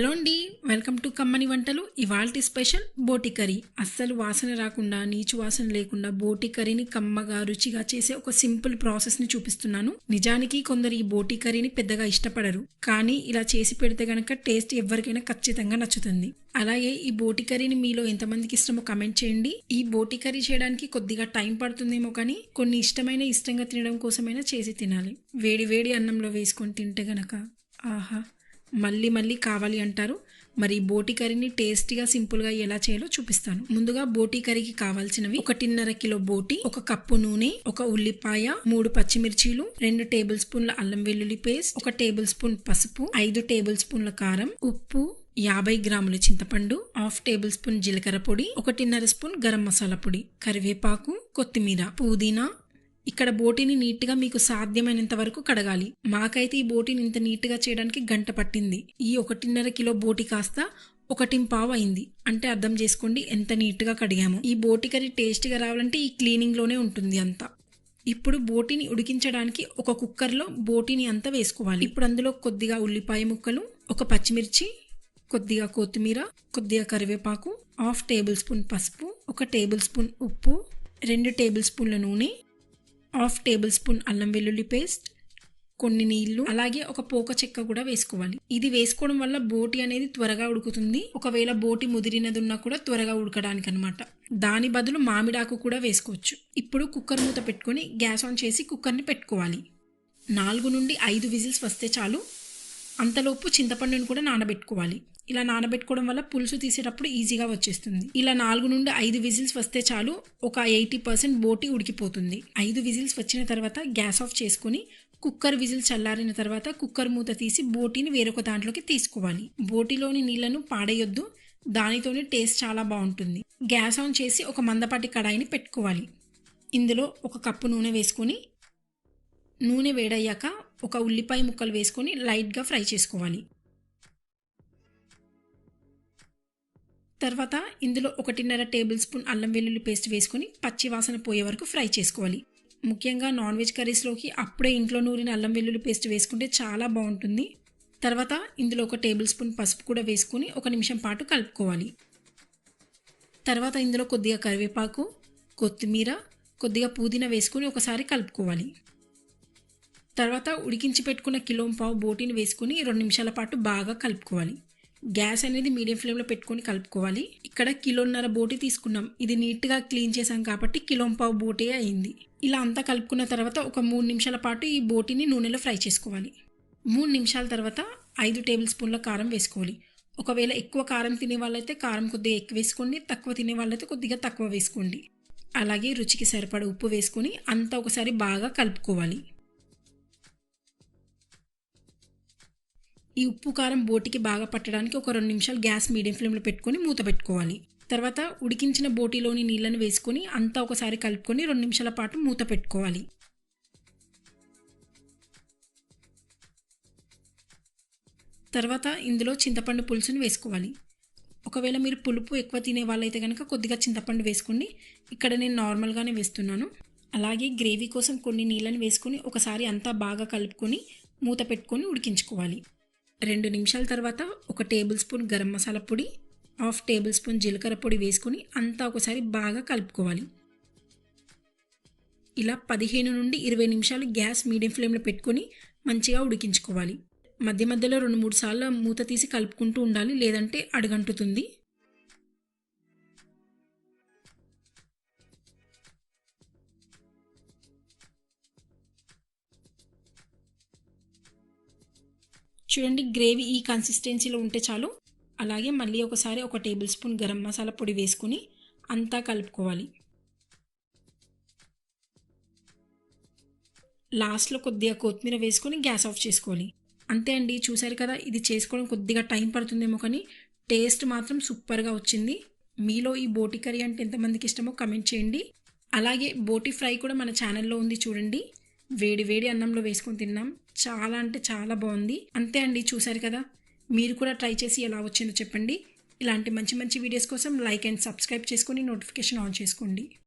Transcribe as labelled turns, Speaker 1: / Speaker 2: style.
Speaker 1: hello అండి welcome to కమ్మని వంటలు ఇవాల్టి స్పెషల్ బోటి కర్రీ అస్సలు వాసన రాకుండా నీచు వాసన లేకుండా బోటి కర్రీని కమ్మగా రుచిగా చేసే ఒక సింపుల్ ప్రాసెస్ని చూపిస్తున్నాను నిజానికి కొందరు ఈ బోటి కర్రీని పెద్దగా ఇష్టపడరు కానీ ఇలా చేసి పెడితే గనక టేస్ట్ ఎవరికైనా ఖచ్చితంగా నచ్చుతుంది అలాగే ఈ బోటి కర్రీని మీలో ఎంతమందికి ఇష్టమో కమెంట్ చేయండి ఈ బోటి కర్రీ చేయడానికి కొద్దిగా టైం పడుతుందేమో కానీ కొన్ని ఇష్టమైన ఇష్టంగా తినడం కోసమైనా చేసి తినాలి వేడి వేడి అన్నంలో వేసుకొని తింటే గనక ఆహా మళ్ళీ మళ్ళీ కావాలి అంటారు మరి బోటి కర్రీని టేస్టీగా సింపుల్గా ఎలా చేయాలో చూపిస్తాను ముందుగా బోటి కర్రీకి కావాల్సినవి ఒకటిన్నర కిలో బోటి ఒక కప్పు నూనె ఒక ఉల్లిపాయ మూడు పచ్చిమిర్చీలు రెండు టేబుల్ స్పూన్ల అల్లం వెల్లుల్లి పేస్ట్ ఒక టేబుల్ స్పూన్ పసుపు ఐదు టేబుల్ స్పూన్ల కారం ఉప్పు యాభై గ్రాముల చింతపండు హాఫ్ టేబుల్ స్పూన్ జీలకర్ర పొడి ఒకటిన్నర స్పూన్ గరం మసాలా పొడి కరివేపాకు కొత్తిమీర పుదీనా ఇక్కడ బోటిని నీట్గా మీకు సాధ్యమైనంత వరకు కడగాలి మాకైతే ఈ బోటిని ఇంత నీట్గా చేయడానికి గంట పట్టింది ఈ ఒకటిన్నర కిలో బోటి కాస్త పావు అయింది అంటే అర్థం చేసుకోండి ఎంత నీట్గా కడిగాము ఈ బోటి కర్రీ టేస్ట్గా రావాలంటే ఈ క్లీనింగ్లోనే ఉంటుంది అంతా ఇప్పుడు బోటిని ఉడికించడానికి ఒక కుక్కర్లో బోటిని అంతా వేసుకోవాలి ఇప్పుడు అందులో కొద్దిగా ఉల్లిపాయ ముక్కలు ఒక పచ్చిమిర్చి కొద్దిగా కొత్తిమీర కొద్దిగా కరివేపాకు హాఫ్ టేబుల్ స్పూన్ పసుపు ఒక టేబుల్ స్పూన్ ఉప్పు రెండు టేబుల్ స్పూన్ల నూనె హాఫ్ టేబుల్ స్పూన్ అల్లం వెల్లుల్లి పేస్ట్ కొన్ని నీళ్లు అలాగే ఒక పోక చెక్క కూడా వేసుకోవాలి ఇది వేసుకోవడం వల్ల బోటి అనేది త్వరగా ఉడుకుతుంది ఒకవేళ బోటి ముదిరినది ఉన్నా కూడా త్వరగా ఉడకడానికి అనమాట దాని బదులు మామిడాకు కూడా వేసుకోవచ్చు ఇప్పుడు కుక్కర్ మూత పెట్టుకొని గ్యాస్ ఆన్ చేసి కుక్కర్ని పెట్టుకోవాలి నాలుగు నుండి ఐదు విజిల్స్ వస్తే చాలు అంతలోపు చింతపండుని కూడా నానబెట్టుకోవాలి ఇలా నానబెట్టుకోవడం వల్ల పులుసు తీసేటప్పుడు ఈజీగా వచ్చేస్తుంది ఇలా నాలుగు నుండి ఐదు విజిల్స్ వస్తే చాలు ఒక ఎయిటీ పర్సెంట్ బోటి ఉడికిపోతుంది ఐదు విజిల్స్ వచ్చిన తర్వాత గ్యాస్ ఆఫ్ చేసుకుని కుక్కర్ విజిల్ చల్లారిన తర్వాత కుక్కర్ మూత తీసి బోటీని వేరొక దాంట్లోకి తీసుకోవాలి బోటీలోని నీళ్లను పాడేయొద్దు దానితోనే టేస్ట్ చాలా బాగుంటుంది గ్యాస్ ఆన్ చేసి ఒక మందపాటి కడాయిని పెట్టుకోవాలి ఇందులో ఒక కప్పు నూనె వేసుకొని నూనె వేడయ్యాక ఒక ఉల్లిపాయ ముక్కలు వేసుకొని లైట్గా ఫ్రై చేసుకోవాలి తర్వాత ఇందులో ఒకటిన్నర టేబుల్ స్పూన్ అల్లం వెల్లుల్లి పేస్ట్ వేసుకొని పచ్చి వాసన పోయే వరకు ఫ్రై చేసుకోవాలి ముఖ్యంగా నాన్ వెజ్ కర్రీస్లోకి అప్పుడే ఇంట్లో నూరిన అల్లం వెల్లుల్లి పేస్ట్ వేసుకుంటే చాలా బాగుంటుంది తర్వాత ఇందులో ఒక టేబుల్ స్పూన్ పసుపు కూడా వేసుకుని ఒక నిమిషం పాటు కలుపుకోవాలి తర్వాత ఇందులో కొద్దిగా కరివేపాకు కొత్తిమీర కొద్దిగా పుదీనా వేసుకుని ఒకసారి కలుపుకోవాలి తర్వాత ఉడికించి పెట్టుకున్న కిలోం పావు బోటీని వేసుకుని రెండు నిమిషాల పాటు బాగా కలుపుకోవాలి గ్యాస్ అనేది మీడియం ఫ్లేమ్లో పెట్టుకొని కలుపుకోవాలి ఇక్కడ కిలోన్నర బోటి తీసుకున్నాం ఇది నీట్గా క్లీన్ చేసాం కాబట్టి కిలోం పావు బోటి అయింది ఇలా అంతా కలుపుకున్న తర్వాత ఒక మూడు నిమిషాల పాటు ఈ బోటిని నూనెలో ఫ్రై చేసుకోవాలి మూడు నిమిషాల తర్వాత ఐదు టేబుల్ స్పూన్ల కారం వేసుకోవాలి ఒకవేళ ఎక్కువ కారం తినే వాళ్ళైతే కారం కొద్దిగా ఎక్కువ వేసుకోండి తక్కువ తినే వాళ్ళైతే కొద్దిగా తక్కువ వేసుకోండి అలాగే రుచికి సరిపడ ఉప్పు వేసుకొని అంతా ఒకసారి బాగా కలుపుకోవాలి ఈ ఉప్పు కారం బోటికి బాగా పట్టడానికి ఒక రెండు నిమిషాలు గ్యాస్ మీడియం ఫ్లేమ్లో పెట్టుకొని మూత పెట్టుకోవాలి తర్వాత ఉడికించిన బోటిలోని నీళ్ళను వేసుకొని అంతా ఒకసారి కలుపుకొని రెండు నిమిషాల పాటు మూత పెట్టుకోవాలి తర్వాత ఇందులో చింతపండు పులుసును వేసుకోవాలి ఒకవేళ మీరు పులుపు ఎక్కువ తినే వాళ్ళైతే కనుక కొద్దిగా చింతపండు వేసుకోండి ఇక్కడ నేను నార్మల్గానే వేస్తున్నాను అలాగే గ్రేవీ కోసం కొన్ని నీళ్ళని వేసుకొని ఒకసారి అంతా బాగా కలుపుకొని మూత పెట్టుకొని ఉడికించుకోవాలి రెండు నిమిషాల తర్వాత ఒక టేబుల్ స్పూన్ గరం మసాలా పొడి హాఫ్ టేబుల్ స్పూన్ జీలకర్ర పొడి వేసుకొని అంతా ఒకసారి బాగా కలుపుకోవాలి ఇలా పదిహేను నుండి ఇరవై నిమిషాలు గ్యాస్ మీడియం ఫ్లేమ్లో పెట్టుకొని మంచిగా ఉడికించుకోవాలి మధ్య మధ్యలో రెండు మూడు సార్లు మూత తీసి కలుపుకుంటూ ఉండాలి లేదంటే అడుగంటుతుంది చూడండి గ్రేవీ ఈ కన్సిస్టెన్సీలో ఉంటే చాలు అలాగే మళ్ళీ ఒకసారి ఒక టేబుల్ స్పూన్ గరం మసాలా పొడి వేసుకుని అంతా కలుపుకోవాలి లాస్ట్లో కొద్దిగా కొత్తిమీర వేసుకొని గ్యాస్ ఆఫ్ చేసుకోవాలి అంతే అండి చూసారు కదా ఇది చేసుకోవడం కొద్దిగా టైం పడుతుందేమో కానీ టేస్ట్ మాత్రం సూపర్గా వచ్చింది మీలో ఈ బోటి కర్రీ అంటే ఎంతమందికి ఇష్టమో కమెంట్ చేయండి అలాగే బోటి ఫ్రై కూడా మన ఛానల్లో ఉంది చూడండి వేడి వేడి అన్నంలో వేసుకొని తిన్నాం చాలా అంటే చాలా బాగుంది అంతే అండి చూశారు కదా మీరు కూడా ట్రై చేసి ఎలా వచ్చిందో చెప్పండి ఇలాంటి మంచి మంచి వీడియోస్ కోసం లైక్ అండ్ సబ్స్క్రైబ్ చేసుకొని నోటిఫికేషన్ ఆన్ చేసుకోండి